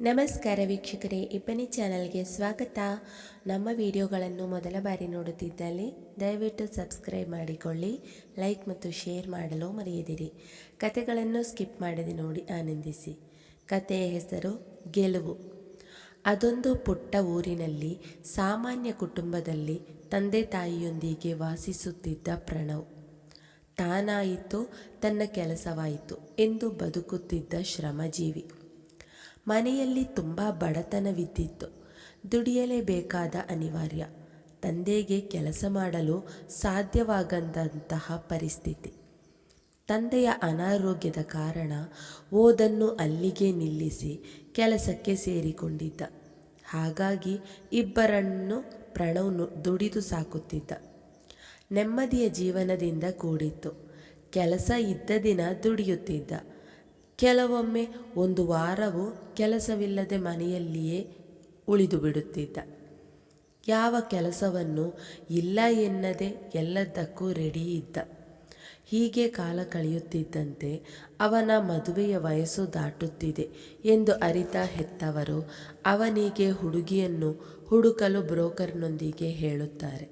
ನಮಸ್ಕಾರ ವೀಕ್ಷಕರೇ, ಇಬ್ಬನಿ ಚಾನಲ್ಗೆ ಸ್ವಾಗತ. ನಮ್ಮ ವಿಡಿಯೋಗಳನ್ನು ಮೊದಲ ಬಾರಿ ನೋಡುತ್ತಿದ್ದಲ್ಲಿ ದಯವಿಟ್ಟು ಸಬ್ಸ್ಕ್ರೈಬ್ ಮಾಡಿಕೊಳ್ಳಿ, ಲೈಕ್ ಮತ್ತು ಶೇರ್ ಮಾಡಲು ಮರೆಯದಿರಿ. ಕತೆಗಳನ್ನು ಸ್ಕಿಪ್ ಮಾಡದೆ ನೋಡಿ ಆನಂದಿಸಿ. ಕತೆಯ ಹೆಸರು ಗೆಲುವು. ಅದೊಂದು ಪುಟ್ಟ ಊರಿನಲ್ಲಿ, ಸಾಮಾನ್ಯ ಕುಟುಂಬದಲ್ಲಿ ತಂದೆ ತಾಯಿಯೊಂದಿಗೆ ವಾಸಿಸುತ್ತಿದ್ದ ಪ್ರಣವ್. ತಾನಾಯಿತು, ತನ್ನ ಕೆಲಸವಾಯಿತು ಎಂದು ಬದುಕುತ್ತಿದ್ದ ಶ್ರಮಜೀವಿ. ಮನೆಯಲ್ಲಿ ತುಂಬ ಬಡತನವಿದ್ದಿತ್ತು. ದುಡಿಯಲೇಬೇಕಾದ ಅನಿವಾರ್ಯ. ತಂದೆಗೆ ಕೆಲಸ ಮಾಡಲು ಸಾಧ್ಯವಾಗದಂತಹ ಪರಿಸ್ಥಿತಿ. ತಂದೆಯ ಅನಾರೋಗ್ಯದ ಕಾರಣ ಓದನ್ನು ಅಲ್ಲಿಗೆ ನಿಲ್ಲಿಸಿ ಕೆಲಸಕ್ಕೆ ಸೇರಿಕೊಂಡಿದ್ದ. ಹಾಗಾಗಿ ಇಬ್ಬರನ್ನು ಪ್ರಣವ್ ದುಡಿದು ಸಾಕುತ್ತಿದ್ದ. ನೆಮ್ಮದಿಯ ಜೀವನದಿಂದ ಕೂಡಿತ್ತು. ಕೆಲಸ ಇದ್ದ ದಿನ ದುಡಿಯುತ್ತಿದ್ದ. ಕೆಲವೊಮ್ಮೆ ಒಂದು ವಾರವೂ ಕೆಲಸವಿಲ್ಲದೆ ಮನೆಯಲ್ಲಿಯೇ ಉಳಿದು ಬಿಡುತ್ತಿದ್ದ. ಯಾವ ಕೆಲಸವನ್ನು ಇಲ್ಲ ಎನ್ನದೆ ಎಲ್ಲದಕ್ಕೂ ರೆಡಿ ಇದ್ದ ಹೀಗೆ ಕಾಲ ಕಳೆಯುತ್ತಿದ್ದಂತೆ ಅವನ ಮದುವೆಯ ವಯಸ್ಸು ದಾಟುತ್ತಿದೆ ಎಂದು ಅರಿತ ಹೆತ್ತವರು ಅವನಿಗೆ ಹುಡುಗಿಯನ್ನು ಹುಡುಕಲು ಬ್ರೋಕರ್ನೊಂದಿಗೆ ಹೇಳುತ್ತಾರೆ.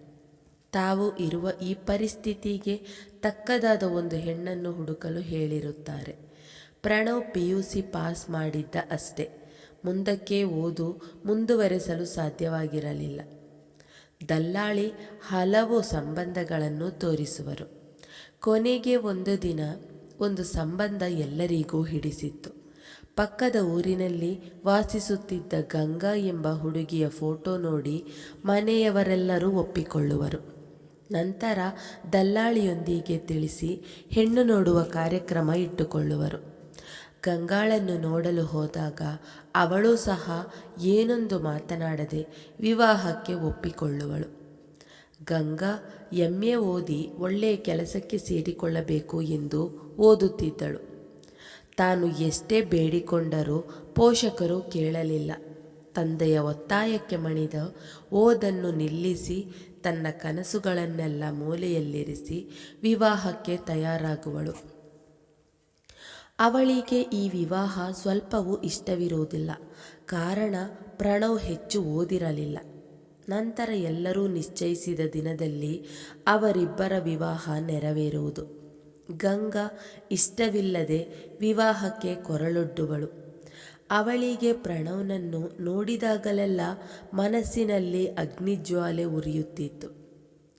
ತಾವು ಇರುವ ಈ ಪರಿಸ್ಥಿತಿಗೆ ತಕ್ಕದಾದ ಒಂದು ಹೆಣ್ಣನ್ನು ಹುಡುಕಲು ಹೇಳಿರುತ್ತಾರೆ. ಪ್ರಣವ್ ಪಿ ಸಿ ಪಾಸ್ ಮಾಡಿದ್ದ ಅಷ್ಟೇ. ಮುಂದಕ್ಕೆ ಓದು ಮುಂದುವರೆಸಲು ಸಾಧ್ಯವಾಗಿರಲಿಲ್ಲ. ದಲ್ಲಾಳಿ ಹಲವು ಸಂಬಂಧಗಳನ್ನು ತೋರಿಸುವರು. ಕೊನೆಗೆ ಒಂದು ದಿನ ಒಂದು ಸಂಬಂಧ ಎಲ್ಲರಿಗೂ ಹಿಡಿಸಿತ್ತು. ಪಕ್ಕದ ಊರಿನಲ್ಲಿ ವಾಸಿಸುತ್ತಿದ್ದ ಗಂಗಾ ಎಂಬ ಹುಡುಗಿಯ ಫೋಟೋ ನೋಡಿ ಮನೆಯವರೆಲ್ಲರೂ ಒಪ್ಪಿಕೊಳ್ಳುವರು. ನಂತರ ದಲ್ಲಾಳಿಯೊಂದಿಗೆ ತಿಳಿಸಿ ಹೆಣ್ಣು ನೋಡುವ ಕಾರ್ಯಕ್ರಮ ಇಟ್ಟುಕೊಳ್ಳುವರು. ಗಂಗಾಳನ್ನು ನೋಡಲು ಹೋದಾಗ ಅವಳು ಸಹ ಏನೊಂದು ಮಾತನಾಡದೆ ವಿವಾಹಕ್ಕೆ ಒಪ್ಪಿಕೊಳ್ಳುವಳು. ಗಂಗಾ ಎಂ ಎ ಓದಿ ಒಳ್ಳೆಯ ಕೆಲಸಕ್ಕೆ ಸೇರಿಕೊಳ್ಳಬೇಕು ಎಂದು ಓದುತ್ತಿದ್ದಳು. ತಾನು ಎಷ್ಟೇ ಬೇಡಿಕೊಂಡರೂ ಪೋಷಕರು ಕೇಳಲಿಲ್ಲ. ತಂದೆಯ ಒತ್ತಾಯಕ್ಕೆ ಮಣಿದ ಓದನ್ನು ನಿಲ್ಲಿಸಿ ತನ್ನ ಕನಸುಗಳನ್ನೆಲ್ಲ ಮೂಲೆಯಲ್ಲಿರಿಸಿ ವಿವಾಹಕ್ಕೆ ತಯಾರಾಗುವಳು. ಅವಳಿಗೆ ಈ ವಿವಾಹ ಸ್ವಲ್ಪವೂ ಇಷ್ಟವಿರುವುದಿಲ್ಲ. ಕಾರಣ ಪ್ರಣವ್ ಹೆಚ್ಚು ಓದಿರಲಿಲ್ಲ. ನಂತರ ಎಲ್ಲರೂ ನಿಶ್ಚಯಿಸಿದ ದಿನದಲ್ಲಿ ಅವರಿಬ್ಬರ ವಿವಾಹ ನೆರವೇರುವುದು. ಗಂಗಾ ಇಷ್ಟವಿಲ್ಲದೆ ವಿವಾಹಕ್ಕೆ ಕೊರಳೊಡ್ಡುವಳು. ಅವಳಿಗೆ ಪ್ರಣವ್ನನ್ನು ನೋಡಿದಾಗಲೆಲ್ಲ ಮನಸ್ಸಿನಲ್ಲಿ ಅಗ್ನಿಜ್ವಾಲೆ ಉರಿಯುತ್ತಿತ್ತು.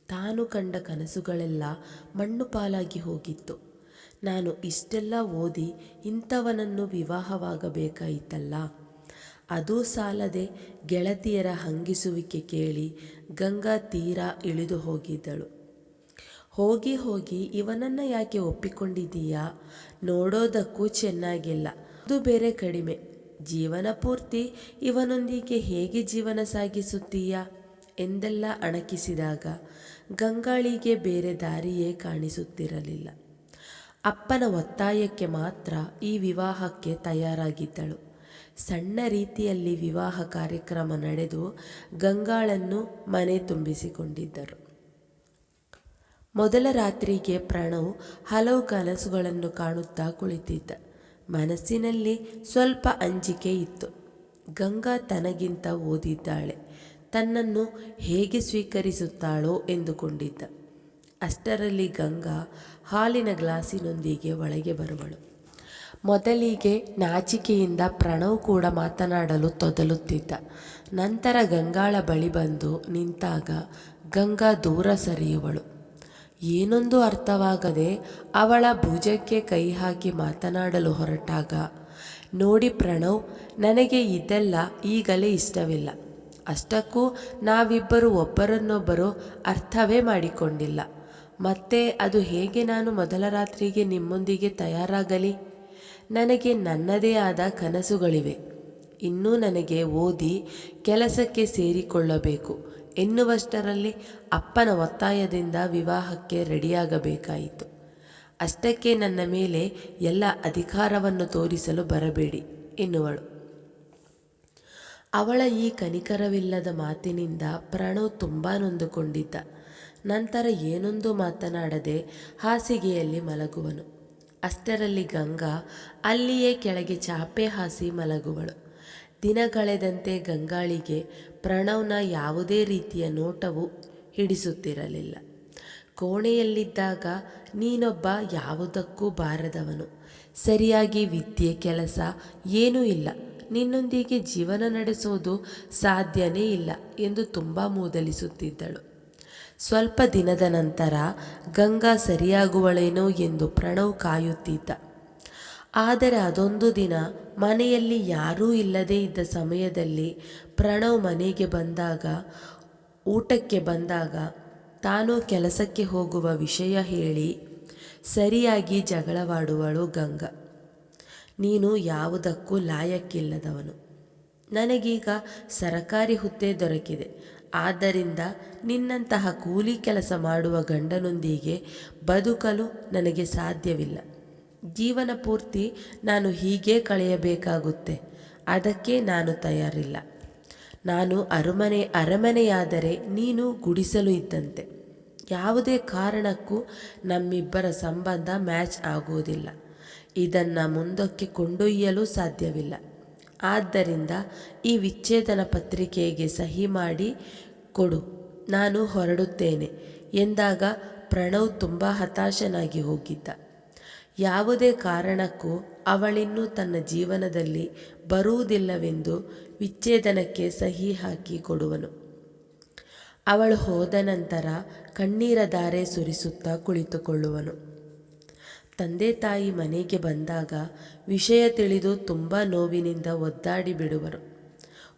ತಾನು ಕಂಡ ಕನಸುಗಳೆಲ್ಲ ಮಣ್ಣು ಪಾಲಾಗಿ ಹೋಗಿತ್ತು. ನಾನು ಇಷ್ಟೆಲ್ಲ ಓದಿ ಇಂಥವನನ್ನು ವಿವಾಹವಾಗಬೇಕಾಯಿತಲ್ಲ? ಅದೂ ಸಾಲದೆ ಗೆಳತಿಯರ ಹಂಗಿಸುವಿಕೆ ಕೇಳಿ ಗಂಗಾ ತೀರಾ ಇಳಿದು ಹೋಗಿದ್ದಳು. ಹೋಗಿ ಹೋಗಿ ಇವನನ್ನು ಯಾಕೆ ಒಪ್ಪಿಕೊಂಡಿದ್ದೀಯಾ? ನೋಡೋದಕ್ಕೂ ಚೆನ್ನಾಗಿಲ್ಲ. ಅದು ಬೇರೆ ಕಡಿಮೆ. ಜೀವನ ಪೂರ್ತಿ ಇವನೊಂದಿಗೆ ಹೇಗೆ ಜೀವನ ಸಾಗಿಸುತ್ತೀಯಾ? ಎಂದೆಲ್ಲ ಅಣಕಿಸಿದಾಗ ಗಂಗಾಳಿಗೆ ಬೇರೆ ದಾರಿಯೇ ಕಾಣಿಸುತ್ತಿರಲಿಲ್ಲ. ಅಪ್ಪನ ಒತ್ತಾಯಕ್ಕೆ ಮಾತ್ರ ಈ ವಿವಾಹಕ್ಕೆ ತಯಾರಾಗಿದ್ದಳು. ಸಣ್ಣ ರೀತಿಯಲ್ಲಿ ವಿವಾಹ ಕಾರ್ಯಕ್ರಮ ನಡೆದು ಗಂಗಾಳನ್ನು ಮನೆ ತುಂಬಿಸಿಕೊಂಡಿದ್ದರು. ಮೊದಲ ರಾತ್ರಿಗೆ ಪ್ರಣವ್ ಹಲವು ಕನಸುಗಳನ್ನು ಕಾಣುತ್ತಾ ಕುಳಿತಿದ್ದ. ಮನಸ್ಸಿನಲ್ಲಿ ಸ್ವಲ್ಪ ಅಂಜಿಕೆ ಇತ್ತು. ಗಂಗಾ ತನಗಿಂತ ಓದಿದ್ದಾಳೆ. ತನ್ನನ್ನು ಹೇಗೆ ಸ್ವೀಕರಿಸುತ್ತಾಳೋ ಎಂದುಕೊಂಡಿದ್ದ. ಅಷ್ಟರಲ್ಲಿ ಗಂಗಾ ಹಾಲಿನ ಗ್ಲಾಸಿನೊಂದಿಗೆ ಒಳಗೆ ಬರುವಳು. ಮೊದಲಿಗೆ ನಾಚಿಕೆಯಿಂದ ಪ್ರಣವ್ ಕೂಡ ಮಾತನಾಡಲು ತೊದಲುತ್ತಿದ್ದ. ನಂತರ ಗಂಗಾಳ ಬಳಿ ಬಂದು ನಿಂತಾಗ ಗಂಗಾ ದೂರ ಸರಿಯುವಳು. ಏನೊಂದು ಅರ್ಥವಾಗದೆ ಅವಳ ಭುಜಕ್ಕೆ ಕೈ ಹಾಕಿ ಮಾತನಾಡಲು ಹೊರಟಾಗ, ನೋಡಿ ಪ್ರಣವ್, ನನಗೆ ಇದೆಲ್ಲ ಈಗಲೇ ಇಷ್ಟವಿಲ್ಲ. ಅಷ್ಟಕ್ಕೂ ನಾವಿಬ್ಬರು ಒಬ್ಬರನ್ನೊಬ್ಬರು ಅರ್ಥವೇ ಮಾಡಿಕೊಂಡಿಲ್ಲ. ಮತ್ತೆ ಅದು ಹೇಗೆ ನಾನು ಮೊದಲ ರಾತ್ರಿಗೆ ನಿಮ್ಮೊಂದಿಗೆ ತಯಾರಾಗಲಿ? ನನಗೆ ನನ್ನದೇ ಆದ ಕನಸುಗಳಿವೆ. ಇನ್ನೂ ನನಗೆ ಓದಿ ಕೆಲಸಕ್ಕೆ ಸೇರಿಕೊಳ್ಳಬೇಕು. ಎನ್ನುವಷ್ಟರಲ್ಲಿ ಅಪ್ಪನ ಒತ್ತಾಯದಿಂದ ವಿವಾಹಕ್ಕೆ ರೆಡಿಯಾಗಬೇಕಾಯಿತು. ಅಷ್ಟಕ್ಕೆ ನನ್ನ ಮೇಲೆ ಎಲ್ಲ ಅಧಿಕಾರವನ್ನು ತೋರಿಸಲು ಬರಬೇಡಿ, ಎನ್ನುವಳು. ಅವಳ ಈ ಕನಿಕರವಿಲ್ಲದ ಮಾತಿನಿಂದ ಪ್ರಣವ್ ತುಂಬ ನೊಂದುಕೊಂಡಿದ್ದ. ನಂತರ ಏನೊಂದು ಮಾತನಾಡದೆ ಹಾಸಿಗೆಯಲ್ಲಿ ಮಲಗುವನು. ಅಷ್ಟರಲ್ಲಿ ಗಂಗಾ ಅಲ್ಲಿಯೇ ಕೆಳಗೆ ಚಾಪೆ ಹಾಸಿ ಮಲಗುವಳು. ದಿನ ಕಳೆದಂತೆ ಗಂಗಾಳಿಗೆ ಪ್ರಣವ್ನ ಯಾವುದೇ ರೀತಿಯ ನೋಟವು ಹಿಡಿಸುತ್ತಿರಲಿಲ್ಲ. ಕೋಣೆಯಲ್ಲಿದ್ದಾಗ ನೀನೊಬ್ಬ ಯಾವುದಕ್ಕೂ ಬಾರದವನು. ಸರಿಯಾಗಿ ವಿದ್ಯೆ ಕೆಲಸ ಏನೂ ಇಲ್ಲ. ನಿನ್ನೊಂದಿಗೆ ಜೀವನ ನಡೆಸೋದು ಸಾಧ್ಯನೇ ಇಲ್ಲ ಎಂದು ತುಂಬ ಮೂದಲಿಸುತ್ತಿದ್ದಳು. ಸ್ವಲ್ಪ ದಿನದ ನಂತರ ಗಂಗಾ ಸರಿಯಾಗುವಳೇನೋ ಎಂದು ಪ್ರಣವ್ ಕಾಯುತ್ತಿದ್ದ. ಆದರೆ ಅದೊಂದು ದಿನ ಮನೆಯಲ್ಲಿ ಯಾರೂ ಇಲ್ಲದೇ ಇದ್ದ ಸಮಯದಲ್ಲಿ ಪ್ರಣವ್ ಮನೆಗೆ ಬಂದಾಗ, ಊಟಕ್ಕೆ ಬಂದಾಗ ತಾನು ಕೆಲಸಕ್ಕೆ ಹೋಗುವ ವಿಷಯ ಹೇಳಿ ಸರಿಯಾಗಿ ಜಗಳವಾಡುವಳು ಗಂಗಾ. ನೀನು ಯಾವುದಕ್ಕೂ ಲಾಯಕ್ಕಿಲ್ಲದವನು. ನನಗೀಗ ಸರಕಾರಿ ಹುದ್ದೆ ದೊರಕಿದೆ. ಆದ್ದರಿಂದ ನಿನ್ನಂತಹ ಕೂಲಿ ಕೆಲಸ ಮಾಡುವ ಗಂಡನೊಂದಿಗೆ ಬದುಕಲು ನನಗೆ ಸಾಧ್ಯವಿಲ್ಲ. ಜೀವನ ಪೂರ್ತಿ ನಾನು ಹೀಗೇ ಕಳೆಯಬೇಕಾಗುತ್ತೆ. ಅದಕ್ಕೆ ನಾನು ತಯಾರಿಲ್ಲ. ನಾನು ಅರಮನೆ, ಅರಮನೆಯಾದರೆ ನೀನು ಗುಡಿಸಲು ಇದ್ದಂತೆ. ಯಾವುದೇ ಕಾರಣಕ್ಕೂ ನಮ್ಮಿಬ್ಬರ ಸಂಬಂಧ ಮ್ಯಾಚ್ ಆಗುವುದಿಲ್ಲ. ಇದನ್ನು ಮುಂದಕ್ಕೆ ಕೊಂಡೊಯ್ಯಲು ಸಾಧ್ಯವಿಲ್ಲ. ಆದ್ದರಿಂದ ಈ ವಿಚ್ಛೇದನ ಪತ್ರಿಕೆಗೆ ಸಹಿ ಮಾಡಿ ಕೊಡು, ನಾನು ಹೊರಡುತ್ತೇನೆ. ಎಂದಾಗ ಪ್ರಣವ್ ತುಂಬ ಹತಾಶನಾಗಿ ಹೋಗಿದ್ದ. ಯಾವುದೇ ಕಾರಣಕ್ಕೂ ಅವಳಿನ್ನೂ ತನ್ನ ಜೀವನದಲ್ಲಿ ಬರುವುದಿಲ್ಲವೆಂದು ವಿಚ್ಛೇದನಕ್ಕೆ ಸಹಿ ಹಾಕಿ ಕೊಡುವನು. ಅವಳು ಹೋದ ನಂತರ ಕಣ್ಣೀರ ಧಾರೆ ಸುರಿಸುತ್ತಾ ಕುಳಿತುಕೊಳ್ಳುವನು. ತಂದೆ ತಾಯಿ ಮನೆಗೆ ಬಂದಾಗ ವಿಷಯ ತಿಳಿದು ತುಂಬ ನೋವಿನಿಂದ ಒದ್ದಾಡಿ ಬಿಡುವರು.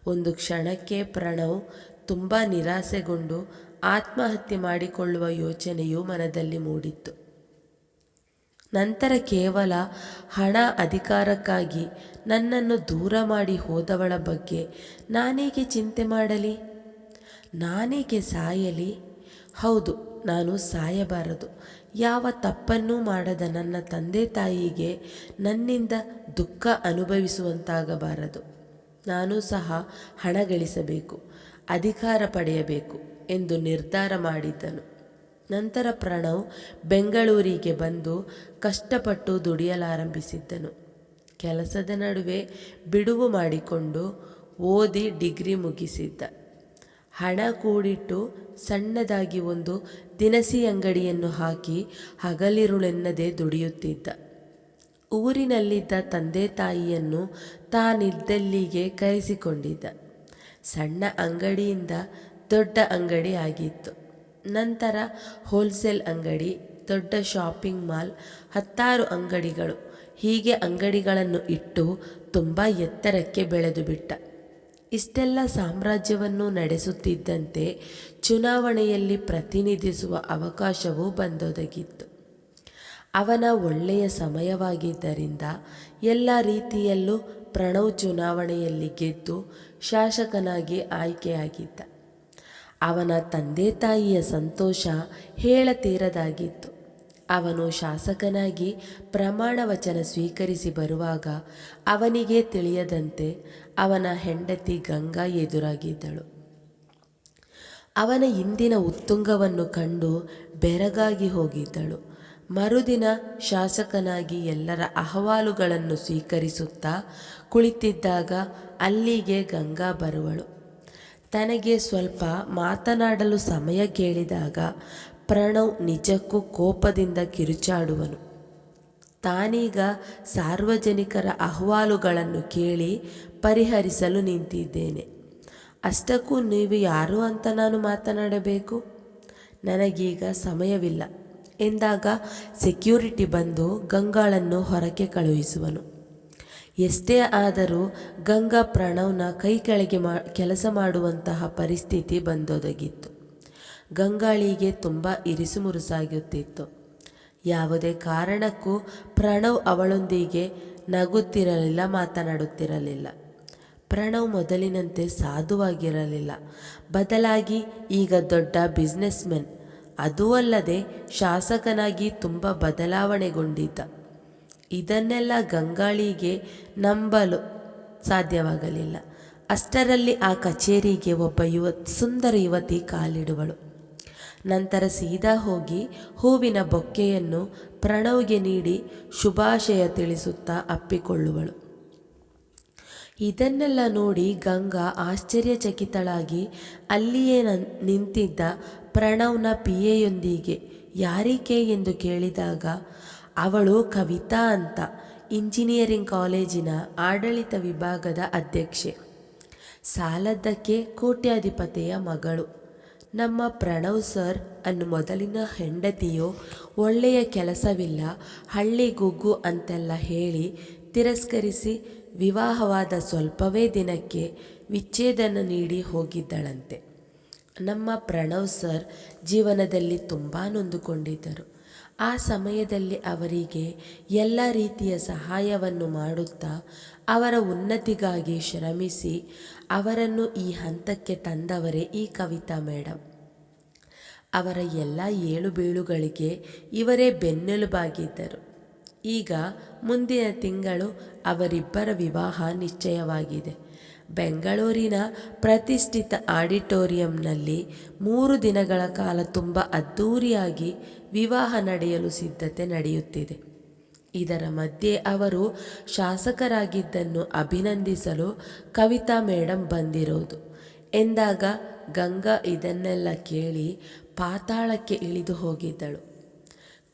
ಒಂದು ಕ್ಷಣಕ್ಕೆ ಪ್ರಣವ್ ತುಂಬ ನಿರಾಸೆಗೊಂಡು ಆತ್ಮಹತ್ಯೆ ಮಾಡಿಕೊಳ್ಳುವ ಯೋಚನೆಯು ಮನದಲ್ಲಿ ಮೂಡಿತ್ತು. ನಂತರ ಕೇವಲ ಹಣ ಅಧಿಕಾರಕ್ಕಾಗಿ ನನ್ನನ್ನು ದೂರ ಮಾಡಿ ಹೋದವಳ ಬಗ್ಗೆ ನಾನೇಕೆ ಚಿಂತೆ ಮಾಡಲಿ? ನಾನೇಕೆ ಸಾಯಲಿ? ಹೌದು, ನಾನು ಸಾಯಬಾರದು. ಯಾವ ತಪ್ಪನ್ನೂ ಮಾಡದ ನನ್ನ ತಂದೆ ತಾಯಿಗೆ ನನ್ನಿಂದ ದುಃಖ ಅನುಭವಿಸುವಂತಾಗಬಾರದು. ನಾನು ಸಹ ಹಣ ಗಳಿಸಬೇಕು, ಅಧಿಕಾರ ಪಡೆಯಬೇಕು ಎಂದು ನಿರ್ಧಾರ ಮಾಡಿದ್ದನು. ನಂತರ ಪ್ರಣವ್ ಬೆಂಗಳೂರಿಗೆ ಬಂದು ಕಷ್ಟಪಟ್ಟು ದುಡಿಯಲಾರಂಭಿಸಿದ್ದನು. ಕೆಲಸದ ನಡುವೆ ಬಿಡುವು ಮಾಡಿಕೊಂಡು ಓದಿ ಡಿಗ್ರಿ ಮುಗಿಸಿದ್ದ. ಹಣ ಕೂಡಿಟ್ಟು ಸಣ್ಣದಾಗಿ ಒಂದು ದಿನಸಿ ಅಂಗಡಿಯನ್ನು ಹಾಕಿ ಹಗಲಿರುಳೆನ್ನದೆ ದುಡಿಯುತ್ತಿದ್ದ. ಊರಿನಲ್ಲಿದ್ದ ತಂದೆ ತಾಯಿಯನ್ನು ತಾನಿದ್ದಲ್ಲಿಗೆ ಕರೆಸಿಕೊಂಡಿದ್ದ. ಸಣ್ಣ ಅಂಗಡಿಯಿಂದ ದೊಡ್ಡ ಅಂಗಡಿ ಆಗಿತ್ತು. ನಂತರ ಹೋಲ್ಸೇಲ್ ಅಂಗಡಿ, ದೊಡ್ಡ ಶಾಪಿಂಗ್ ಮಾಲ್, ಹತ್ತಾರು ಅಂಗಡಿಗಳು ಹೀಗೆ ಅಂಗಡಿಗಳನ್ನು ಇಟ್ಟು ತುಂಬ ಎತ್ತರಕ್ಕೆ ಬೆಳೆದು ಬಿಟ್ಟ ಇಷ್ಟೆಲ್ಲ ಸಾಮ್ರಾಜ್ಯವನ್ನು ನಡೆಸುತ್ತಿದ್ದಂತೆ ಚುನಾವಣೆಯಲ್ಲಿ ಪ್ರತಿನಿಧಿಸುವ ಅವಕಾಶವೂ ಬಂದೊದಗಿತ್ತು. ಅವನ ಒಳ್ಳೆಯ ಸಮಯವಾಗಿದ್ದರಿಂದ ಎಲ್ಲ ರೀತಿಯಲ್ಲೂ ಪ್ರಣವ್ ಚುನಾವಣೆಯಲ್ಲಿ ಗೆದ್ದು ಶಾಸಕನಾಗಿ ಆಯ್ಕೆಯಾಗಿದ್ದ. ಅವನ ತಂದೆ ತಾಯಿಯ ಸಂತೋಷ ಹೇಳತೀರದಾಗಿತ್ತು. ಅವನು ಶಾಸಕನಾಗಿ ಪ್ರಮಾಣ ವಚನ ಸ್ವೀಕರಿಸಿ ಬರುವಾಗ ಅವನಿಗೆ ತಿಳಿಯದಂತೆ ಅವನ ಹೆಂಡತಿ ಗಂಗಾ ಎದುರಾಗಿದ್ದಳು. ಅವನ ಇಂದಿನ ಉತ್ತುಂಗವನ್ನು ಕಂಡು ಬೆರಗಾಗಿ ಹೋಗಿದ್ದಳು. ಮರುದಿನ ಶಾಸಕನಾಗಿ ಎಲ್ಲರ ಅಹವಾಲುಗಳನ್ನು ಸ್ವೀಕರಿಸುತ್ತಾ ಕುಳಿತಿದ್ದಾಗ ಅಲ್ಲಿಗೆ ಗಂಗಾ ಬರುವಳು. ತನಗೆ ಸ್ವಲ್ಪ ಮಾತನಾಡಲು ಸಮಯ ಕೇಳಿದಾಗ ಪ್ರಣವ್ ನಿಜಕ್ಕೂ ಕೋಪದಿಂದ ಕಿರುಚಾಡುವನು. ತಾನೀಗ ಸಾರ್ವಜನಿಕರ ಅಹವಾಲುಗಳನ್ನು ಕೇಳಿ ಪರಿಹರಿಸಲು ನಿಂತಿದ್ದೇನೆ. ಅಷ್ಟಕ್ಕೂ ನೀವು ಯಾರು ಅಂತ ನಾನು ಮಾತನಾಡಬೇಕು? ನನಗೀಗ ಸಮಯವಿಲ್ಲ. ಎಂದಾಗ ಸೆಕ್ಯೂರಿಟಿ ಬಂದು ಗಂಗಾಳನ್ನು ಹೊರಗೆ ಕಳುಹಿಸುವನು. ಎಷ್ಟೇ ಆದರೂ ಗಂಗಾ ಪ್ರಣವ್ನ ಕೈ ಕೆಳಗೆ ಮಾ, ಕೆಲಸ ಮಾಡುವಂತಹ ಪರಿಸ್ಥಿತಿ ಬಂದೊದಗಿತ್ತು. ಗಂಗಾಳಿಗೆ ತುಂಬ ಇರಿಸುಮುರುಸಾಗುತ್ತಿತ್ತು ಯಾವುದೇ ಕಾರಣಕ್ಕೂ ಪ್ರಣವ್ ಅವಳೊಂದಿಗೆ ನಗುತ್ತಿರಲಿಲ್ಲ, ಮಾತನಾಡುತ್ತಿರಲಿಲ್ಲ. ಪ್ರಣವ್ ಮೊದಲಿನಂತೆ ಸಾಧುವಾಗಿರಲಿಲ್ಲ. ಬದಲಾಗಿ ಈಗ ದೊಡ್ಡ ಬಿಸ್ನೆಸ್ಮೆನ್ ಅದೂ ಅಲ್ಲದೆ ಶಾಸಕನಾಗಿ ತುಂಬ ಬದಲಾವಣೆಗೊಂಡಿದ್ದ. ಇದನ್ನೆಲ್ಲ ಗಂಗಾಳಿಗೆ ನಂಬಲು ಸಾಧ್ಯವಾಗಲಿಲ್ಲ. ಅಷ್ಟರಲ್ಲಿ ಆ ಕಚೇರಿಗೆ ಒಬ್ಬ ಯುವ ಸುಂದರ ಯುವತಿ ಕಾಲಿಡುವಳು. ನಂತರ ಸೀದಾ ಹೋಗಿ ಹೂವಿನ ಬೊಕ್ಕೆಯನ್ನು ಪ್ರಣವ್ಗೆ ನೀಡಿ ಶುಭಾಶಯ ತಿಳಿಸುತ್ತಾ ಅಪ್ಪಿಕೊಳ್ಳುವಳು. ಇದನ್ನೆಲ್ಲ ನೋಡಿ ಗಂಗಾ ಆಶ್ಚರ್ಯಚಕಿತಳಾಗಿ ಅಲ್ಲಿಯೇ ನಿಂತಿದ್ದ ಪ್ರಣವ್ನ ಪಿಯೆಯೊಂದಿಗೆ, ಯಾರಿಕೆ? ಎಂದು ಕೇಳಿದಾಗ, ಅವಳು ಕವಿತಾ ಅಂತ, ಇಂಜಿನಿಯರಿಂಗ್ ಕಾಲೇಜಿನ ಆಡಳಿತ ವಿಭಾಗದ ಅಧ್ಯಕ್ಷೆ. ಸಾಲದ್ದಕ್ಕೆ ಕೋಟ್ಯಾಧಿಪತಿಯ ಮಗಳು. ನಮ್ಮ ಪ್ರಣವ್ ಸರ್ ಅನ್ನು ಮೊದಲಿನ ಹೆಂಡತಿಯು ಒಳ್ಳೆಯ ಕೆಲಸವಿಲ್ಲ, ಹಳ್ಳಿ ಗುಗ್ಗು ಅಂತೆಲ್ಲ ಹೇಳಿ ತಿರಸ್ಕರಿಸಿ ವಿವಾಹವಾದ ಸ್ವಲ್ಪವೇ ದಿನಕ್ಕೆ ವಿಚ್ಛೇದನ ನೀಡಿ ಹೋಗಿದ್ದಳಂತೆ. ನಮ್ಮ ಪ್ರಣವ್ ಸರ್ ಜೀವನದಲ್ಲಿ ತುಂಬ ನೊಂದುಕೊಂಡಿದ್ದರು. ಆ ಸಮಯದಲ್ಲಿ ಅವರಿಗೆ ಎಲ್ಲ ರೀತಿಯ ಸಹಾಯವನ್ನು ಮಾಡುತ್ತಾ ಅವರ ಉನ್ನತಿಗಾಗಿ ಶ್ರಮಿಸಿ ಅವರನ್ನು ಈ ಹಂತಕ್ಕೆ ತಂದವರೇ ಈ ಕವಿತಾ ಮೇಡಮ್ ಅವರ ಎಲ್ಲ ಏಳು ಬೀಳುಗಳಿಗೆ ಇವರೇ ಬೆನ್ನೆಲುಬಾಗಿದ್ದರು. ಈಗ ಮುಂದಿನ ತಿಂಗಳು ಅವರಿಬ್ಬರ ವಿವಾಹ ನಿಶ್ಚಯವಾಗಿದೆ. ಬೆಂಗಳೂರಿನ ಪ್ರತಿಷ್ಠಿತ ಆಡಿಟೋರಿಯಂನಲ್ಲಿ ಮೂರು ದಿನಗಳ ಕಾಲ ತುಂಬ ಅದ್ಧೂರಿಯಾಗಿ ವಿವಾಹ ನಡೆಯಲು ಸಿದ್ಧತೆ ನಡೆಯುತ್ತಿದೆ. ಇದರ ಮಧ್ಯೆ ಅವರು ಶಾಸಕರಾಗಿದ್ದನ್ನು ಅಭಿನಂದಿಸಲು ಕವಿತಾ ಮೇಡಮ್ ಬಂದಿರೋದು. ಎಂದಾಗ ಗಂಗಾ ಇದನ್ನೆಲ್ಲ ಕೇಳಿ ಪಾತಾಳಕ್ಕೆ ಇಳಿದು ಹೋಗಿದ್ದಳು.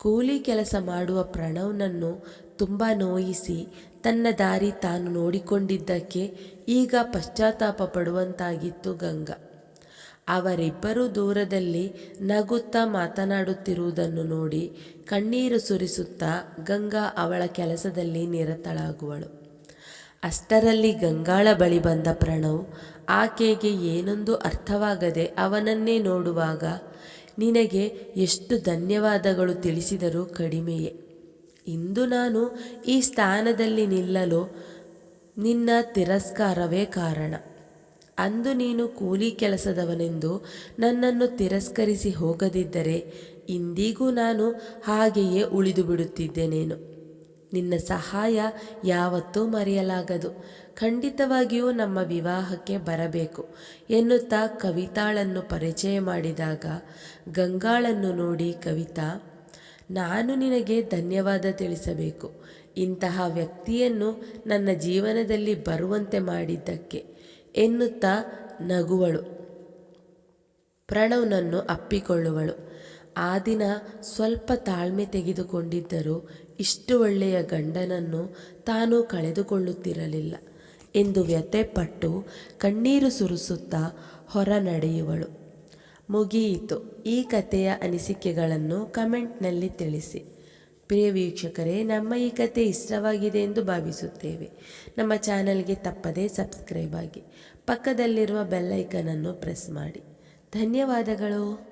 ಕೂಲಿ ಕೆಲಸ ಮಾಡುವ ಪ್ರಣವ್ನನ್ನು ತುಂಬ ನೋಯಿಸಿ ತನ್ನ ದಾರಿ ತಾನು ನೋಡಿಕೊಂಡಿದ್ದಕ್ಕೆ ಈಗ ಪಶ್ಚಾತ್ತಾಪ ಪಡುವಂತಾಗಿತ್ತು ಗಂಗಾ. ಅವರಿಬ್ಬರೂ ದೂರದಲ್ಲಿ ನಗುತ್ತಾ ಮಾತನಾಡುತ್ತಿರುವುದನ್ನು ನೋಡಿ ಕಣ್ಣೀರು ಸುರಿಸುತ್ತಾ ಗಂಗಾ ಅವಳ ಕೆಲಸದಲ್ಲಿ ನಿರತಳಾಗುವಳು. ಅಷ್ಟರಲ್ಲಿ ಗಂಗಾಳ ಬಳಿ ಬಂದ ಪ್ರಣವ್, ಆಕೆಗೆ ಏನೊಂದು ಅರ್ಥವಾಗದೆ ಅವನನ್ನೇ ನೋಡುವಾಗ ನಿನಗೆ ಎಷ್ಟು ಧನ್ಯವಾದಗಳು ತಿಳಿಸಿದರೂ ಕಡಿಮೆಯೇ. ಇಂದು ನಾನು ಈ ಸ್ಥಾನದಲ್ಲಿ ನಿಲ್ಲಲು ನಿನ್ನ ತಿರಸ್ಕಾರವೇ ಕಾರಣ. ಅಂದು ನೀನು ಕೂಲಿ ಕೆಲಸದವನೆಂದು ನನ್ನನ್ನು ತಿರಸ್ಕರಿಸಿ ಹೋಗದಿದ್ದರೆ ಇಂದಿಗೂ ನಾನು ಹಾಗೆಯೇ ಉಳಿದು ಬಿಡುತ್ತಿದ್ದೆನೇನು ನಿನ್ನ ಸಹಾಯ ಯಾವತ್ತೂ ಮರೆಯಲಾಗದು. ಖಂಡಿತವಾಗಿಯೂ ನಮ್ಮ ವಿವಾಹಕ್ಕೆ ಬರಬೇಕು, ಎನ್ನುತ್ತಾ ಕವಿತಾಳನ್ನು ಪರಿಚಯ ಮಾಡಿದಾಗ ಗಂಗಾಳನ್ನು ನೋಡಿ ಕವಿತಾ, ನಾನು ನಿನಗೆ ಧನ್ಯವಾದ ತಿಳಿಸಬೇಕು. ಇಂತಹ ವ್ಯಕ್ತಿಯನ್ನು ನನ್ನ ಜೀವನದಲ್ಲಿ ಬರುವಂತೆ ಮಾಡಿದ್ದಕ್ಕೆ ಎನ್ನುತ್ತಾ ನಗುವಳು. ಪ್ರಣವ್ನನ್ನು ಅಪ್ಪಿಕೊಳ್ಳುವಳು. ಆ ದಿನ ಸ್ವಲ್ಪ ತಾಳ್ಮೆ ತೆಗೆದುಕೊಂಡಿದ್ದರೂ ಇಷ್ಟು ಒಳ್ಳೆಯ ಗಂಡನನ್ನು ತಾನು ಕಳೆದುಕೊಳ್ಳುತ್ತಿರಲಿಲ್ಲ. ಎಂದು ವ್ಯಥೆಪಟ್ಟು ಕಣ್ಣೀರು ಸುರಿಸುತ್ತಾ ಹೊರ ನಡೆಯುವಳು ಮುಗಿಯಿತು. ಈ ಕಥೆಯ ಅನಿಸಿಕೆಗಳನ್ನು ಕಮೆಂಟ್ನಲ್ಲಿ ತಿಳಿಸಿ. ಪ್ರಿಯ ವೀಕ್ಷಕರೇ, ನಮ್ಮ ಈ ಕತೆ ಇಷ್ಟವಾಗಿದೆ ಎಂದು ಭಾವಿಸುತ್ತೇವೆ. ನಮ್ಮ ಚಾನಲ್ಗೆ ತಪ್ಪದೇ ಸಬ್ಸ್ಕ್ರೈಬ್ ಆಗಿ. ಪಕ್ಕದಲ್ಲಿರುವ ಬೆಲ್ಲೈಕನನ್ನು ಪ್ರೆಸ್ ಮಾಡಿ. ಧನ್ಯವಾದಗಳು.